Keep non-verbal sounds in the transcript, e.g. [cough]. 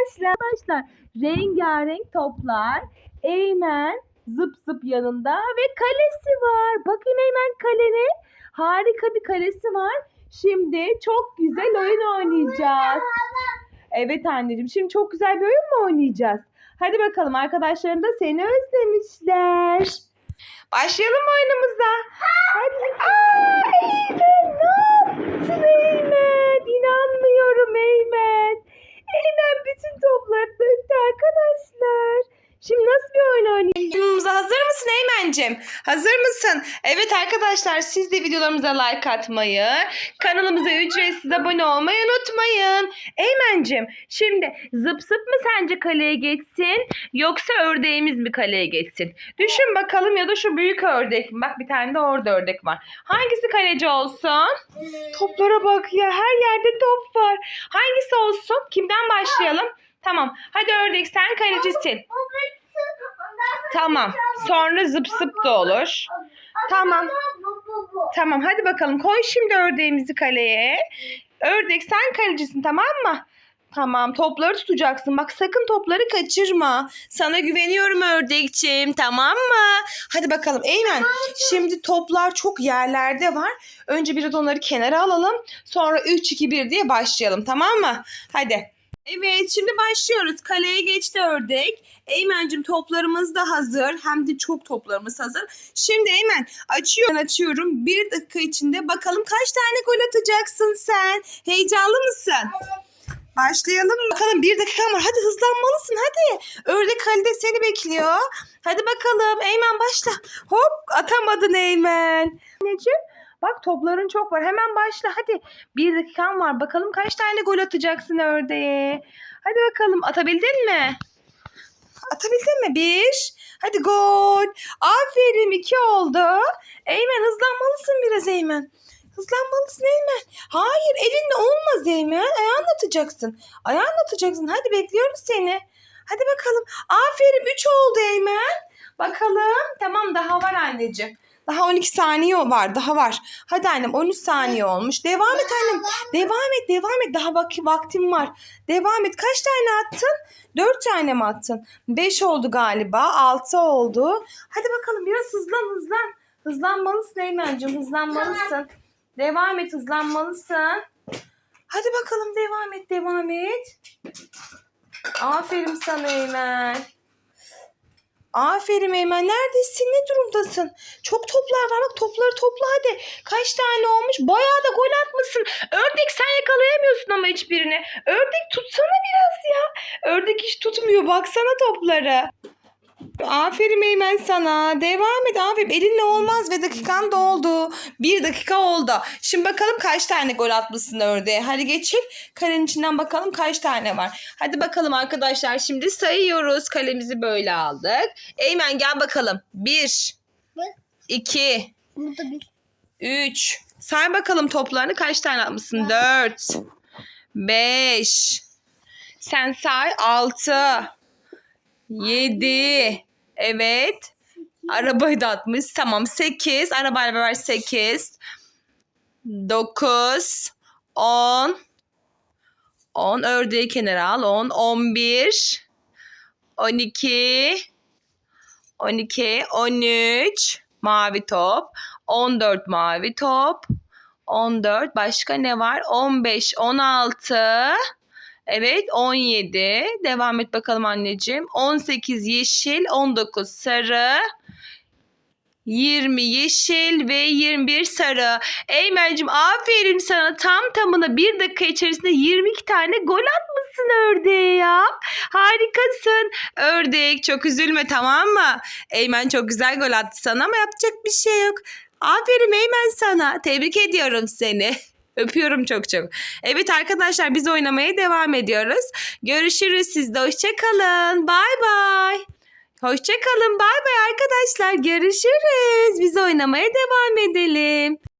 arkadaşlar. Arkadaşlar rengarenk toplar. Eymen zıp zıp yanında ve kalesi var. Bakın Eymen kalene. Harika bir kalesi var. Şimdi çok güzel oyun oynayacağız. Evet anneciğim şimdi çok güzel bir oyun mu oynayacağız? Hadi bakalım arkadaşların da seni özlemişler. Başlayalım mı oyunumuza? Hadi. Aa, Eymen ne yaptın Eymen? İnanmıyorum Eymen. Eymen bütün topları döktü arkadaşlar. Şimdi nasıl Oyunumuza hazır mısın Eymen'cim? Hazır mısın? Evet arkadaşlar siz de videolarımıza like atmayı, kanalımıza ücretsiz abone olmayı unutmayın. Eymen'cim şimdi zıp zıp mı sence kaleye geçsin yoksa ördeğimiz mi kaleye geçsin? Düşün bakalım ya da şu büyük ördek? Bak bir tane de orada ördek var. Hangisi kaleci olsun? Toplara bak ya her yerde top var. Hangisi olsun? Kimden başlayalım? Tamam. Hadi ördek sen kalecisin. Tamam. Sonra zıp zıp da olur. Tamam. Tamam hadi bakalım koy şimdi ördeğimizi kaleye. Ördek sen kalecisin tamam mı? Tamam topları tutacaksın. Bak sakın topları kaçırma. Sana güveniyorum ördekçim tamam mı? Hadi bakalım Eymen. Şimdi toplar çok yerlerde var. Önce biraz onları kenara alalım. Sonra 3 2 1 diye başlayalım tamam mı? Hadi. Evet şimdi başlıyoruz. Kaleye geçti ördek. Eymen'cim toplarımız da hazır. Hem de çok toplarımız hazır. Şimdi Eymen açıyorum. Açıyorum. Bir dakika içinde bakalım kaç tane gol atacaksın sen? Heyecanlı mısın? Başlayalım? Bakalım bir dakikan var. Hadi hızlanmalısın hadi. Ördek halde seni bekliyor. Hadi bakalım. Eymen başla. Hop atamadın Eymen. Anneciğim bak topların çok var. Hemen başla hadi. Bir dakikan var. Bakalım kaç tane gol atacaksın ördeğe. Hadi bakalım atabildin mi? Atabildin mi? Bir. Hadi gol. Aferin iki oldu. Eymen hızlanmalısın biraz Eymen. Hızlanmalısın Eymen. Hayır elinle olmaz Eymen. Ayağınla atacaksın. Ayağınla atacaksın. Hadi bekliyoruz seni. Hadi bakalım. Aferin 3 oldu Eymen. Bakalım. Tamam daha var anneciğim. Daha 12 saniye var. Daha var. Hadi annem 13 saniye olmuş. Devam et annem. Devam et devam et. Daha vak vaktim var. Devam et. Kaç tane attın? 4 tane mi attın? 5 oldu galiba. 6 oldu. Hadi bakalım biraz hızlan hızlan. Hızlanmalısın Eymen'cim. Hızlanmalısın. Devam et hızlanmalısın. Hadi bakalım devam et devam et. Aferin sana Eymen. Aferin Eymen. Neredesin? Ne durumdasın? Çok toplar var. Bak topları topla hadi. Kaç tane olmuş? Bayağı da gol atmışsın. Ördek sen yakalayamıyorsun ama hiçbirini. Ördek tutsana biraz ya. Ördek hiç tutmuyor. Baksana topları. Aferin Eymen sana. Devam et. Aferin. Elinle olmaz ve dakikan doldu. Bir dakika oldu. Şimdi bakalım kaç tane gol atmışsın ördeğe. Hadi geçelim. Kalenin içinden bakalım kaç tane var. Hadi bakalım arkadaşlar. Şimdi sayıyoruz. Kalemizi böyle aldık. Eymen gel bakalım. Bir. iki. Üç. Say bakalım toplarını kaç tane atmışsın? Dört. Beş. Sen say. Altı. Yedi. Evet. Arabayı da atmış. Tamam. Sekiz. Arabayla beraber sekiz. Dokuz. On. On. Ördeği kenara al. On. On bir. On iki. On iki. On üç. Mavi top. 14 mavi top. 14 başka ne var? 15, 16. Evet 17. Devam et bakalım anneciğim. 18 yeşil, 19 sarı. 20 yeşil ve 21 sarı. Eymen'cim aferin sana tam tamına bir dakika içerisinde 22 tane gol atmışsın ördeğe ya. Harikasın. Ördek çok üzülme tamam mı? Eymen çok güzel gol attı sana ama yapacak bir şey yok. Aferin Eymen sana. Tebrik ediyorum seni. [laughs] Öpüyorum çok çok. Evet arkadaşlar biz oynamaya devam ediyoruz. Görüşürüz sizde. Hoşçakalın. Bay bay. Hoşçakalın. Bay bay arkadaşlar. Görüşürüz. Biz oynamaya devam edelim.